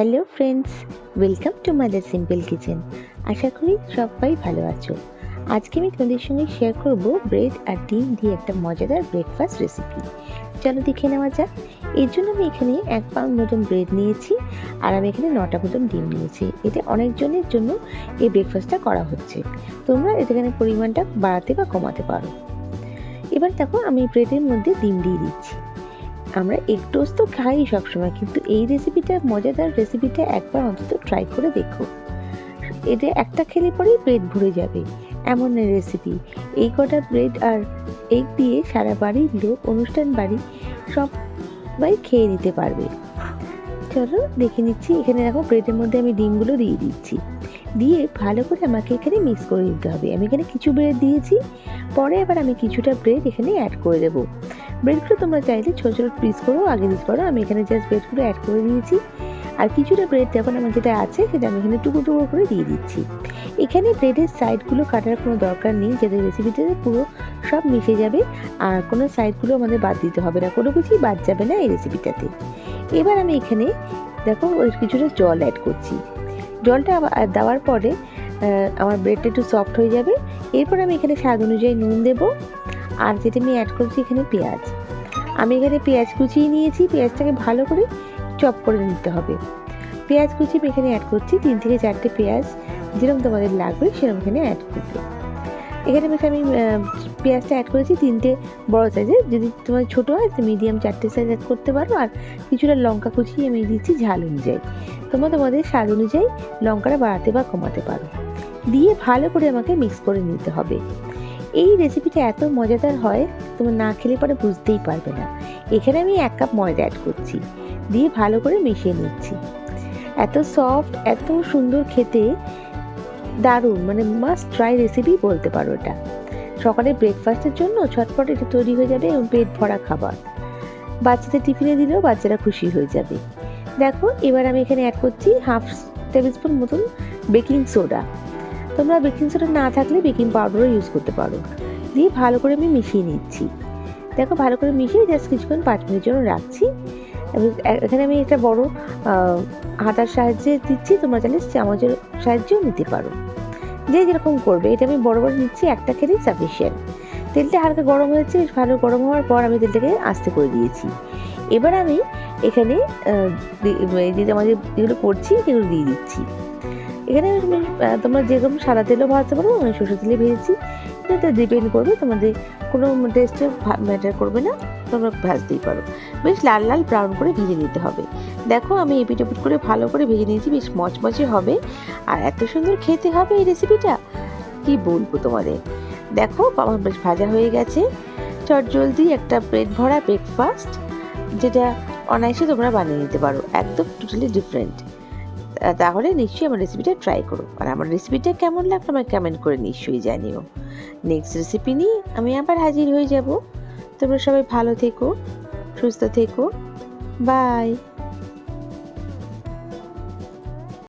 Hello friends welcome to mother simple kitchen আশা করি সবাই ভালো আছো। আজকে আমি তোমাদের সঙ্গে শেয়ার করব ব্রেড আর ডিম দিয়ে একটা মজাদার ব্রেকফাস্ট রেসিপি চলো দেখে নেওয়া যাক। এর জন্য আমি এখানে এক পাউন্ড মতন ব্রেড নিয়েছি আর আমি এখানে নটা মতন ডিম নিয়েছি। এটা অনেকজনের জন্য এই ব্রেকফাস্টটা করা হচ্ছে। তোমরা এখানে পরিমাণটা বাড়াতে বা কমাতে পারো। এবার দেখো আমি ব্রেডের মধ্যে ডিম দিয়ে দিচ্ছি। আমরা এগ টোস্ট তো খাই সবসময়, কিন্তু এই রেসিপিটা মজাদার রেসিপিটা একবার অন্তত ট্রাই করে দেখো। এটা একটা খেলে পরেই ব্রেড ভরে যাবে, এমন রেসিপি এই কটা ব্রেড আর এগ দিয়ে সারা বাড়ির লোক, অনুষ্ঠান বাড়ি, সবাই খেয়ে নিতে পারবে। চলো, দেখে নিচ্ছি। এখানে দেখো ব্রেডের মধ্যে আমি ডিমগুলো দিয়ে দিচ্ছি। দিয়ে ভালো করে আমাকে এখানে মিক্স করে নিতে হবে। আমি এখানে কিছু ব্রেড দিয়েছি, পরে আবার আমি কিছুটা ব্রেড এখানে অ্যাড করে দেবো। ব্রেডগুলো তোমরা চাইলে ছোটো ছোটো পিস করেও আগে দিতে পারো আমি এখানে জাস্ট ব্রেডগুলো অ্যাড করে দিয়েছি। আর কিছুটা ব্রেড যখন আমার যেটা আছে, সেটা আমি এখানে টুকরো টুকরো করে দিয়ে দিচ্ছি। এখানে ব্রেডের সাইডগুলো কাটার কোনো দরকার নেই, যাতে রেসিপিটাতে পুরো সব মিশে যাবে। আর কোনো সাইডগুলো আমাদের বাদ দিতে হবে না, কোনো কিছুই বাদ যাবে না এই রেসিপিটাতে এবার আমি এখানে দেখো কিছুটা জল অ্যাড করছি। জলটা দেওয়ার পরে আমার ব্রেডটা একটু সফট হয়ে যাবে। এরপর আমি এখানে স্বাদ অনুযায়ী নুন দেবো। আর যেটা আমি অ্যাড করছি এখানে পেঁয়াজ। আমি এখানে পেঁয়াজ কুচিয়ে নিয়েছি, পেঁয়াজটাকে ভালো করে চপ করে নিতে হবে। পেঁয়াজ কুচি আমি এখানে অ্যাড করছি, তিন থেকে চারটে পেঁয়াজ যেরকম তোমাদের লাগবে সেরকম এখানে অ্যাড করবে। এখানে আমি পেঁয়াজটা অ্যাড করেছি তিনটে বড় সাইজের যদি তোমার ছোটো হয়, তো মিডিয়াম চারটে সাইজ অ্যাড করতে পারো। আর কিছুটা লঙ্কা কুচি আমি দিচ্ছি ঝাল অনুযায়ী। তোমরা তোমাদের স্বাদ অনুযায়ী লঙ্কাটা বাড়াতে বা কমাতে পারো। দিয়ে ভালো করে আমাকে মিক্স করে নিতে হবে। এই রেসিপিটা এত মজাদার হয়, তোমার না খেলে পরে বুঝতেই পারবে না। এখানে আমি এক কাপ ময়দা অ্যাড করছি, দিয়ে ভালো করে মিশিয়ে নিচ্ছি। এত সফট এত সুন্দর খেতে দারুণ মানে মাস্ট ট্রাই রেসিপি বলতে পারো এটা। সকালে ব্রেকফাস্টের জন্য ছটপট এটা তৈরি হয়ে যাবে এবং পেট ভরা খাবার। বাচ্চাদের টিফিনে দিলেও বাচ্চারা খুশি হয়ে যাবে। দেখো, এবার আমি এখানে অ্যাড করছি হাফ টেবিল স্পুন মতন বেকিং সোডা তোমরা বেকিং সোডা না থাকলে বেকিং পাউডারও ইউজ করতে পারো। দিয়ে ভালো করে আমি মিশিয়ে নিচ্ছি। দেখো ভালো করে মিশিয়ে জাস্ট কিছুক্ষণ পাঁচ মিনিটের জন্য রাখছি। এখানে আমি একটা বড় হাতার সাহায্যে দিচ্ছি, তোমরা চাইলে চামচের সাহায্যেও নিতে পারো। যে যেরকম করবে, এটা আমি বড় বড় নিচ্ছি, একটা খেলেই সাফিসিয়েন্ট তেলটা হালকা গরম হয়েছে ভালো গরম হওয়ার পর আমি তেলটাকে আস্তে করে দিয়েছি। এবার আমি এখানে আমাদের যেগুলো করছি, সেগুলো দিয়ে দিচ্ছি। এখানে তোমরা যেরকম সাদা তেলও ভাজতে পারো, আমি সরষে তেলে ভেজেছি। এটা ডিপেন্ড করবে, তোমাদের কোনো টেস্টে ম্যাটার করবে না, তোমরা ভাজতেই পারো। বেশ লাল লাল ব্রাউন করে ভেজে নিতে হবে। দেখো, আমি এপিট এপিট করে ভালো করে ভেজে নিয়েছি, বেশ মচমচে হবে। আর এত সুন্দর খেতে হবে এই রেসিপিটা কি বলব তোমাদের? দেখো, আমার বেশ ভাজা হয়ে গেছে। চট জলদি একটা পেট ভরা ব্রেকফাস্ট যেটা অনায়াসে তোমরা বানিয়ে নিতে পারো। একদম টোটালি ডিফারেন্ট তাহলে নিশ্চয়ই আমার রেসিপিটা ট্রাই করো আর আমার রেসিপিটা কেমন লাগল আমাকে কমেন্ট করে নিশ্চয়ই জানিও। নেক্সট রেসিপি নিয়ে আমি আবার হাজির হয়ে যাব। তোমরা সবাই ভালো থেকো, সুস্থ থেকো। বাই